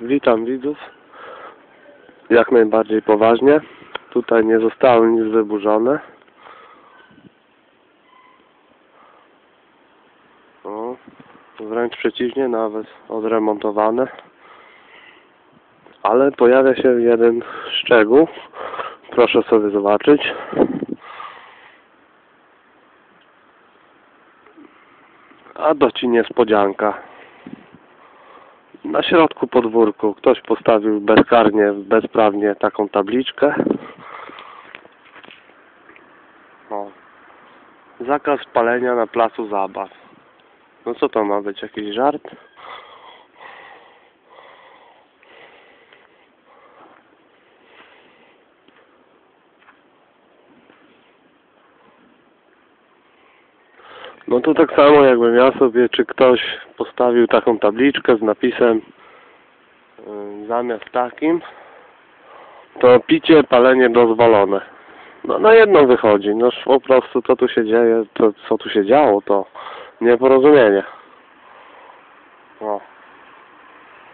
Witam widzów. Jak najbardziej poważnie. Tutaj nie zostało nic wyburzone. O, wręcz przeciwnie, nawet odremontowane. Ale pojawia się jeden szczegół. Proszę sobie zobaczyć. A to ci niespodzianka. Na środku podwórku ktoś postawił bezkarnie, bezprawnie taką tabliczkę. O. Zakaz palenia na placu zabaw. No co to ma być? Jakiś żart? No to tak samo jakbym ja sobie, czy ktoś postawił taką tabliczkę z napisem y, zamiast takim, to picie, palenie dozwolone. No na jedno wychodzi, no po prostu co tu się dzieje, to co tu się działo, to nieporozumienie. O.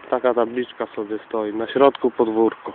Taka tabliczka sobie stoi na środku podwórku.